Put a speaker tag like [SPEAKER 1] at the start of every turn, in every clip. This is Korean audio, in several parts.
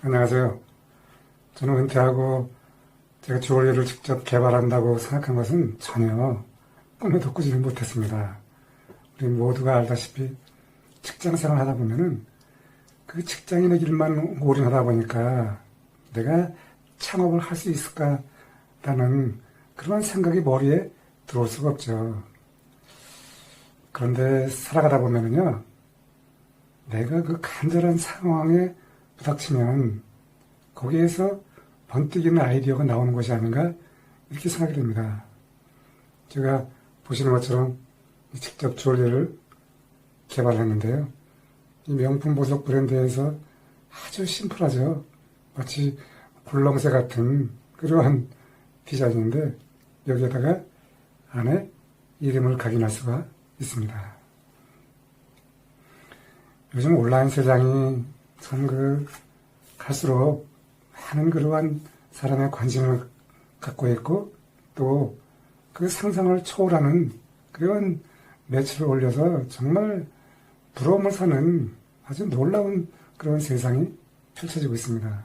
[SPEAKER 1] 안녕하세요. 저는 은퇴하고 제가 주얼리를 직접 개발한다고 생각한 것은 전혀 꿈에도 꾸지를 못했습니다. 우리 모두가 알다시피 직장 생활 하다 보면은 그 직장인의 길만 올인하다 보니까 내가 창업을 할 수 있을까라는 그런 생각이 머리에 들어올 수가 없죠. 그런데 살아가다 보면은요, 내가 그 간절한 상황에 부닥치면 거기에서 번뜩이는 아이디어가 나오는 것이 아닌가 이렇게 생각이 됩니다. 제가 보시는 것처럼 직접 주얼리를 개발했는데요. 이 명품 보석 브랜드에서 아주 심플하죠. 마치 굴렁쇠 같은 그러한 디자인인데 여기에다가 안에 이름을 각인할 수가 있습니다. 요즘 온라인 세상이 참그 갈수록 많은 그러한 사람의 관심을 갖고 있고 또 그 상상을 초월하는 그런 매출을 올려서 정말 부러움을 사는 아주 놀라운 그런 세상이 펼쳐지고 있습니다.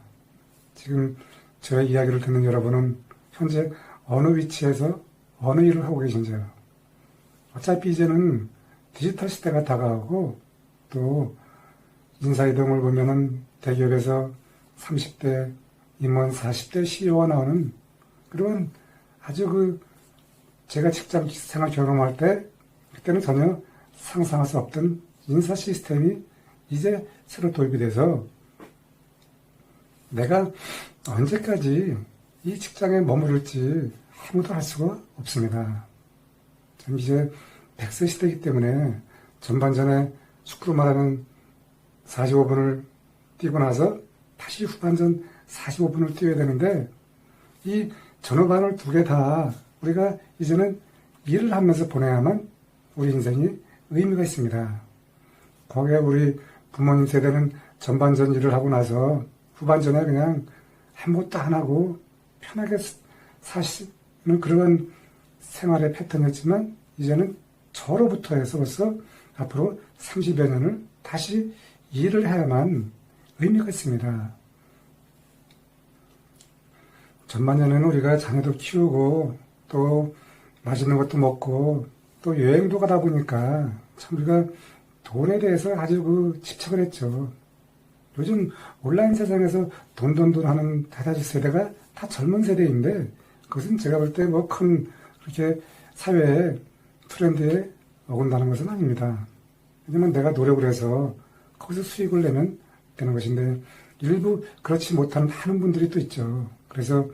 [SPEAKER 1] 지금 저의 이야기를 듣는 여러분은 현재 어느 위치에서 어느 일을 하고 계신지요? 어차피 이제는 디지털 시대가 다가오고 또 인사이동을 보면은 대기업에서 30대 임원 40대 CEO가 나오는 그런 아주 그 제가 직장 생활 경험할 때 그때는 전혀 상상할 수 없던 인사 시스템이 이제 새로 도입이 돼서 내가 언제까지 이 직장에 머무를지 아무도 알 수가 없습니다. 전 이제 100세 시대이기 때문에 전반전에 축구로 말하면 45분을 뛰고 나서 다시 후반전 45분을 뛰어야 되는데 이 전후반을 두 개 다 우리가 이제는 일을 하면서 보내야만 우리 인생이 의미가 있습니다. 거기에 우리 부모님 세대는 전반전 일을 하고 나서 후반전에 그냥 아무것도 안 하고 편하게 사시는 그런 생활의 패턴이었지만 이제는 저로부터 해서 벌써 앞으로 30여 년을 다시 일을 해야만 의미가 있습니다. 전반년에는 우리가 자녀도 키우고 또 맛있는 것도 먹고 또 여행도 가다 보니까 참 우리가 돈에 대해서 아주 그 집착을 했죠. 요즘 온라인 세상에서 돈돈돈 하는 다다지 세대가 다 젊은 세대인데 그것은 제가 볼 때 뭐 큰 그렇게 사회의 트렌드에 어긋나는 것은 아닙니다. 왜냐면 내가 노력을 해서 거기서 수익을 내면 되는 것인데 일부 그렇지 못한 많은 분들이 또 있죠. 그래서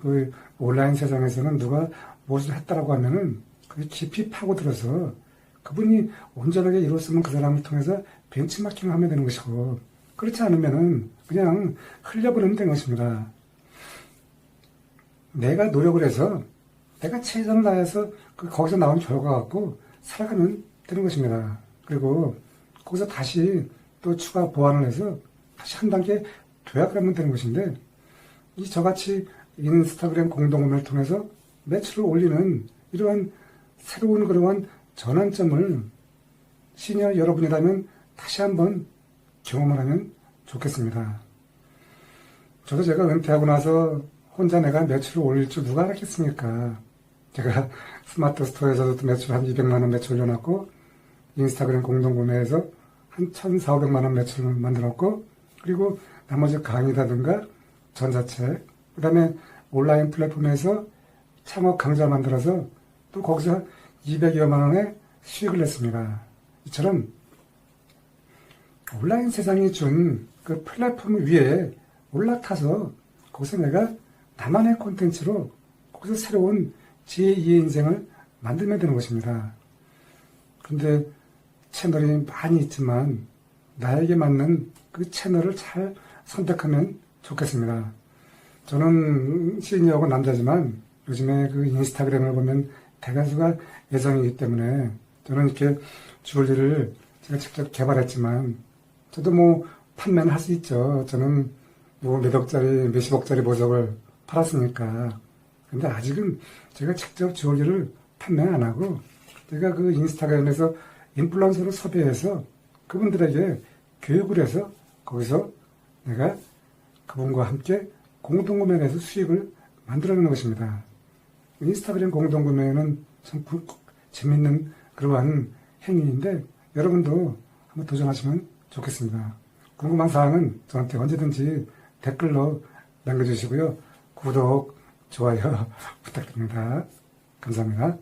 [SPEAKER 1] 그 온라인 세상에서는 누가 무엇을 했다라고 하면은 그게 깊이 파고들어서 그분이 온전하게 이뤘으면 그 사람을 통해서 벤치마킹을 하면 되는 것이고 그렇지 않으면은 그냥 흘려버리면 되는 것입니다. 내가 노력을 해서 내가 최선을 다해서 그 거기서 나온 결과 갖고 살아가면 되는 것입니다. 그리고 거기서 다시 또 추가 보완을 해서 다시 한 단계 도약을 하면 되는 것인데 이 저같이 인스타그램 공동구매를 통해서 매출을 올리는 이러한 새로운 그러한 전환점을 시니어 여러분이라면 다시 한번 경험을 하면 좋겠습니다. 저도 제가 은퇴하고 나서 혼자 내가 매출을 올릴 줄 누가 알았겠습니까? 제가 스마트 스토어에서도 매출 한 200만원 매출 올려놨고, 인스타그램 공동구매에서 한 1,400만 원 매출을 만들었고, 그리고 나머지 강의라든가 전자책, 그 다음에 온라인 플랫폼에서 창업 강좌 만들어서 또 거기서 200여만 원의 수익을 냈습니다. 이처럼 온라인 세상이 준 그 플랫폼 위에 올라타서 거기서 내가 나만의 콘텐츠로 거기서 새로운 제2의 인생을 만들면 되는 것입니다. 그런데 채널이 많이 있지만 나에게 맞는 그 채널을 잘 선택하면 좋겠습니다. 저는 시니어고 남자지만 요즘에 그 인스타그램을 보면 대다수가 여성이기 때문에 저는 이렇게 주얼리를 제가 직접 개발했지만 저도 뭐 판매는 할 수 있죠. 저는 뭐 몇억짜리, 몇십억짜리 보석을 팔았으니까. 근데 아직은 제가 직접 주얼리를 판매 안 하고 제가 그 인스타그램에서 인플루언서를 섭외해서 그분들에게 교육을 해서 거기서 내가 그분과 함께 공동구매를 해서 수익을 만들어내는 것입니다. 인스타그램 공동구매는 참 구- 재밌는 그러한 행위인데 여러분도 한번 도전하시면 좋겠습니다. 궁금한 사항은 저한테 언제든지 댓글로 남겨주시고요. 구독, 좋아요 부탁드립니다. 감사합니다.